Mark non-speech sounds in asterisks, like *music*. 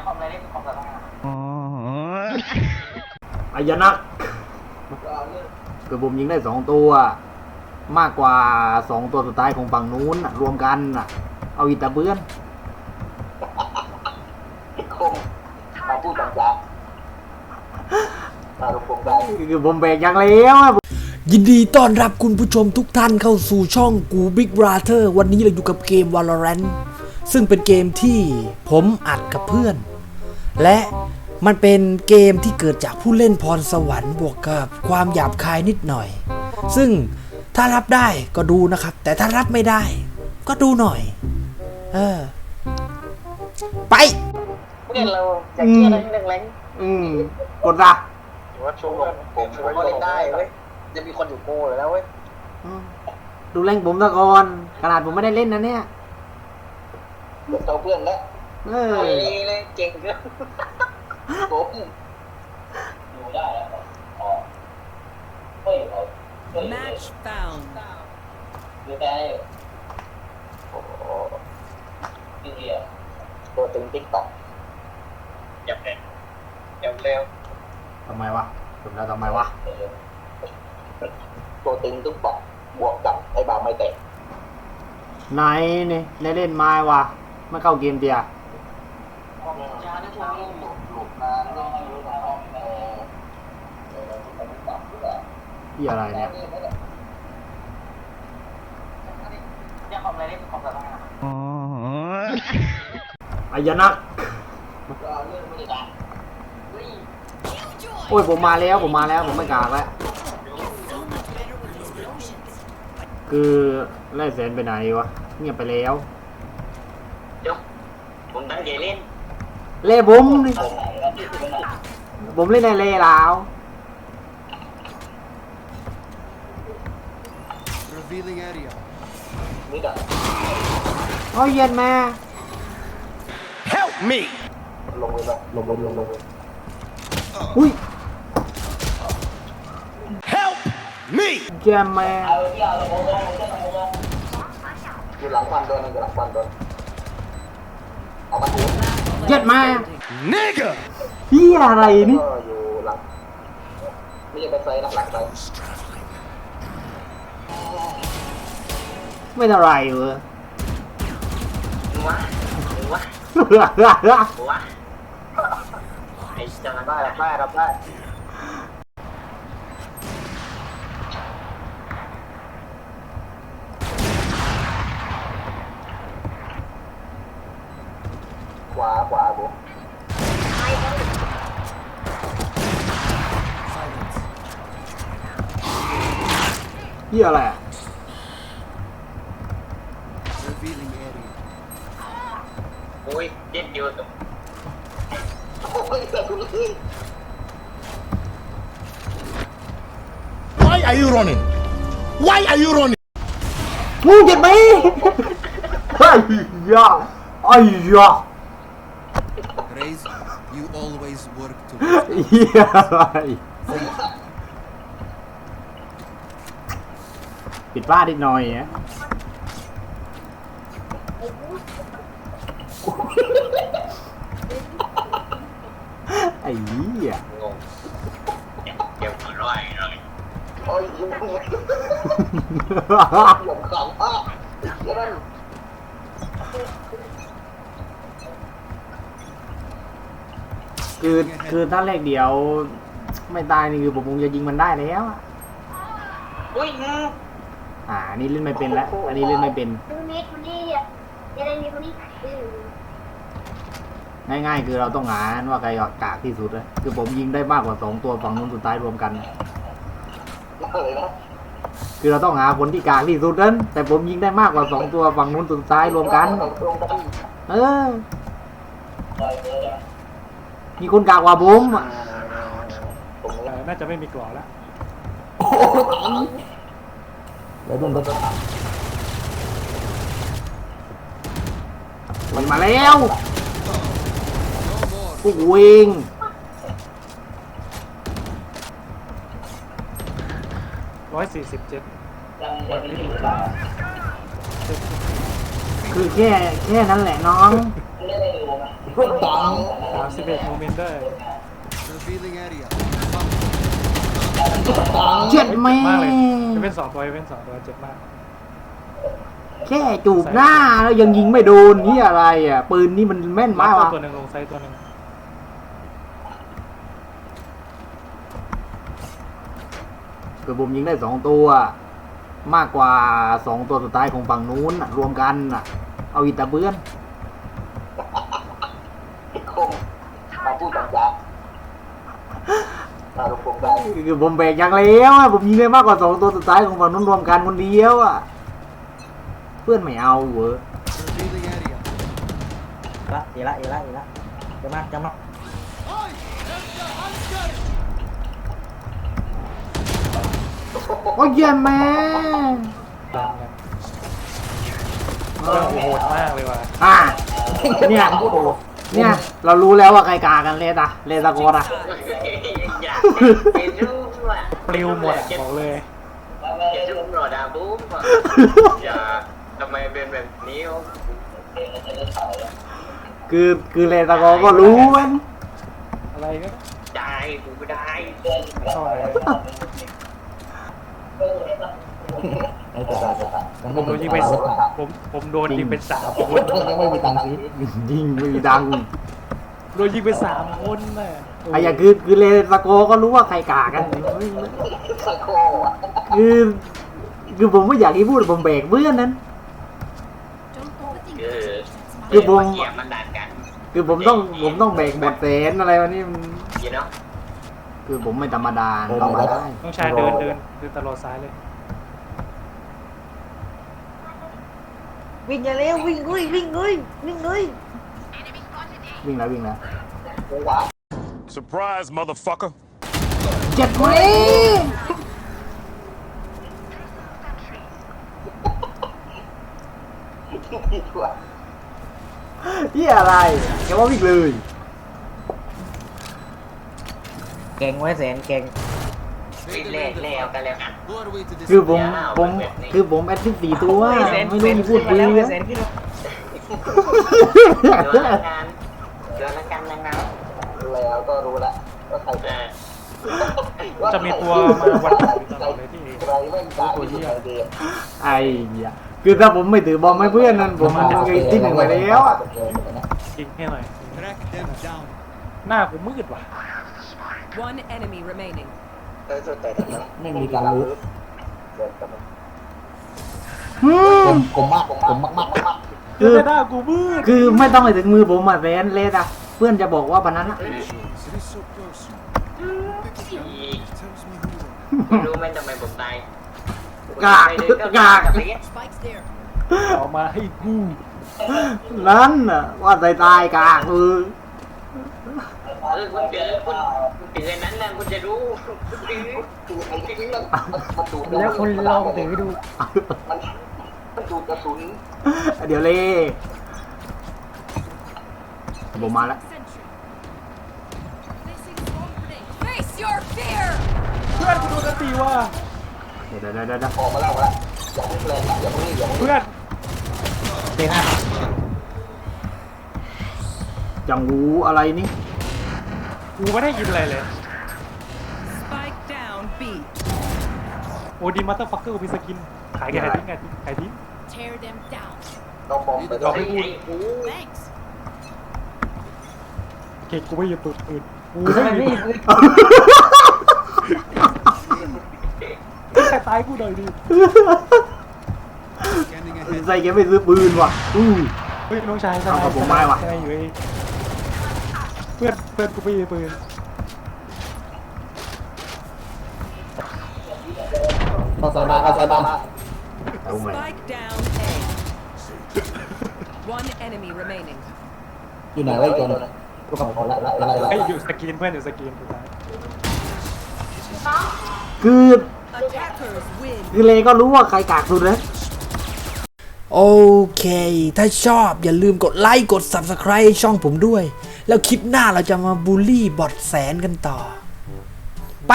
เนี่ยของอะไรเล่นของแบบอายนักคือผมยิงได้สองตัว มากกว่าสองตัวสุดท้ายของฝั่งนู้นน่ะรวมกันน่ะ เอาอีตาเบื้อนคงมาพูดต่างๆมาลงผมได้คือผมแบกอย่างแล้วอะยินดีต้อนรับคุณผู้ชมทุกท่านเข้าสู่ช่องกู Big Brother วันนี้เราอยู่กับเกม Valorant ซึ่งเป็นเกมที่ผมอัดกับเพื่อน และมันเป็นเกมที่เกิดจากผู้เล่นพรสวรรค์บวกกับความหยาบคายนิดหน่อย ซึ่งถ้ารับได้ก็ดูนะครับ แต่ถ้ารับไม่ได้ก็ดูหน่อย เออ ไปเนี่ยเราจะเชื่ออะไรหนึ่งแรงอืมกดละว่าช่วงผมผมก็เล่นได้เว้ยจะมีคนอยู่โก้เลยแล้วเว้ยอืมดูแรงผมตะกอนขนาดผมไม่ได้เล่นนะเนี่ย เดี๋ยวเจอเพื่อนแล้วเออนี่เลยเก่งเกินผม Match found. ตัวตึงติ๊กต็อกยับเร็วยับเร็วทำไมวะผมแล้วทำไมวะตัวตึงติ๊กต็อกบวกกับไอ้บ่าวไม่เตะไหนนี่ได้เล่นไม้วะ ไม่เข้าเกมเดียยาด้วยพวกนี้หลุดมาเรื่องไม่รู้นะครับเออที่อะไรเนี่ยเนี่ยของอะไรเล่นของแบบอายนักโอ้ยผมมาแล้วผมมาแล้วผมไม่กากแล้วคือไล่แสนไปไหนวะเงียบไปแล้ว เดี๋ยวผมตั้งใจเล่นเล่ผมนี่ผมเล่นในเล่แล้ว Revealing area. นี่กับโอ้ยเย็นมา Help me! ลงเลยแบบลงลงลงลงอุ้ย Help me! เจมมา อยู่หลังควันโดนอยู่หลังควันโดนเอามาดู เย็ดมา Nigga! เฮียอะไรนี่ ก็อยู่หลังไม่ใช่ไปไซน์นะหลังไซน์ไม่เท่าไหรเว้ยว้าว้าว้าไอ้จังได้รับได้รับได้ เฮียอะไรอะ Revealing area. โอ้ยเย็นอยู่ตรง โอ้ยแต่คุณเลย Why are you running? Why are you running? งูเจ็ดไหมไอ้ยาไอ้ยา Raise, you always work to เฮียอะไร *laughs* ปิดบ้านนิดหน่อยนะไอ้เหี้ยงงเดี๋ยวอร่อยอร่อยโอ้ยยิ้มเลยหลงขำมากเดี๋ยวนั่นคือคือถ้าเลขเดียว ไม่ตายนี่คือผมคงจะยิงมันได้แล้วอะอุ้ย อ่าอันนี่เล่นไม่เป็นแล้วอันนี้เล่นไม่เป็น ดูเน็ตคนนี้อะจะได้มีคนนี้อือง่ายๆ คือเราต้องหาว่าใครกากที่สุดเลยคือผมยิงได้มากกว่าสองตัวฝั่งนู้นสุดท้ายรวมกันอะไรนะคือเราต้องหาคนที่กากที่สุดนั้น แต่ผมยิงได้มากกว่าสองตัวฝั่งนู้นสุดท้ายรวมกันตรงกันเออ มีคนกากกว่าผมอะผมเลยน่าจะไม่มีกรอบแล้ว มันมาแล้วพวกวิงร้อยสี่สิบเจ็ดคือแค่แค่นั้นแหละน้องตังสามสิบเอ็ดโมเมนต์ได้ เจ็ดแม่มากเลยจะเป็นสองตัวจะเป็นสองตัวเจ็บมาก แค่จูบหน้าแล้วยังยิงไม่โดนนี่อะไรอะ ปืนนี่มันแม่นมามากตัววะตัวหนึ่งลงไซต์ตัวหนึ่งคือผมยิงได้สองตัว มากกว่าสองตัวสุดท้ายของฝั่งนู้นน่ะรวมกันน่ะ เอาอิตาเบือน คงมาพูดกับยา มาลงพงได้คือผมแบกอย่างแล้วอะผมยิงได้มากกว่าสองตัวสุดท้ายของฝั่งนู้นรวมกันคนเดียวอะเพื่อนไม่เอาเว้ยละอีละอีละอีละจะมาจะมาโอ้ยเยี่ยมแม่ตามกันเรื่องโหดมากเลยว่ะอะเนี่ยเนี่ยเรารู้แล้วว่าใครกากันเลตะเลตะโกนอะ อยากไปรู้ว่าปลิวหมดอะบอกเลยอยากรู้หน่อยดาบูมอะอย่าทำไมเป็นแบบนี้วะคือคือเลตะโกก็รู้มันอะไรก็ได้กูไม่ได้เข้าเลยผมโดนยิงไปผมผมโดนยิงเป็นสามคนยังไม่มีตังค์ซื้อยิงไม่มีดังโดนยิงไปสามคนน่ะไอ้อย่างคือคือเลตะโกก็รู้ว่าใครกากันสะโคอะคือคือผมไม่อยากให้พูดผมแบกเพื่อนนั้น คือคือผม เกียร์มันดันกันคือผมต้องผมต้องแบกหมดแสนอะไรวะนี่มัน you know คือผมไม่ธรรมดาเข้ามาได้ต้องชายเดินเดินเดินตลอดซ้ายเลยวิ่งอย่าเร็ววิ่งเอ้ยวิ่งเอ้ยวิ่งเอ้ย วิ่งแล้ววิ่งแล้วว้า Surprise, motherfucker. เจ็ดเมตรเหียอะไรแกว่าวิ่งเลย เก่งไว้แสนเก่งวิ่งเล่นเล่นเอากันแล้วกันคือผมผมคือผมแอดสิบสี่ตัวไม่รู้มีพูดคุยแล้วเลยแสนขึ้นเดือนละกัน แล้วก็รู้แล้วว่าใครเออจะมีตัวมาวัดอยู่ตลอดเลยที่ ใครไม่จ่ายตัวเยี่ยมไอ้เหี้ยคือถ้าผมไม่ถือบอมให้เพื่อนนั้นผมมันคงจะที่หนึ่งไปแล้วอะจริงให้หน่อยหน้ากูมืดว่ะ One enemy remaining. ไม่มีการรู้อืมผมมากผมมากมากมากคือ หน้ากูมืด คือไม่ต้องไปถึงมือผมอะแฟนเลสอะเพื่อนจะบอกว่าปันนั้นอะคุณรู้ไหมทำไมผมตายกากกาก Spikes there. เอามาให้กูนั้นอะว่าตายตายกากเออเออคุณเจอคุณถึงอันนั้นนะคุณจะรู้คุณถือแล้วคุณลองถือดูมันมันดูกระสุนเดี๋ยวเล่ผมมาแล้ว พื่อนกูโดนตีว่าเดี๋ยวเดี๋ยวเดี๋ยวเดี๋ยวออกมาแล้วละอย่าเพิ่งเลยอย่าเพิ่งอย่าเพิ่งเพื่อนเจ๊นะจังหูอะไรนี่กูไม่ได้ยินอะไรเลย Spike down B. โอดีมัตเตอร์ฟักเกอร์มีสกิน ขายแกขายทิ้งขายทิ้งขายทิ้ง Tear them down. ต้องบอมไปเอาให้กู Thanks. เก่งกูไม่หยิบปืนปืนกูไม่หยิบปืน ใครตายกูหน่อยดิใส่แกไม่ซื้อปืนว่ะอู้เฮ้ยน้องชายเอากับผมไม่ว่ะ ใช่อยู่ไอ้เพื่อนเพื่อนกูไม่มีปืนเอาใส่มาเอาใส่มาเอาไง Spike down A. One enemy remaining. อยู่ไหนไว้จนกูกับคนละละละละไอ้ยอยู่สกรีนเพื่อนอยู่สกรีนถูกไหมคือ Attackers win. คือเลก็รู้ว่าใครกากสุดนะโอเค ถ้าชอบอย่าลืมกดไลค์ กด Subscribe ช่องผมด้วย แล้วคลิปหน้าเราจะมาบูลลี่บอทแสนกันต่อ ไป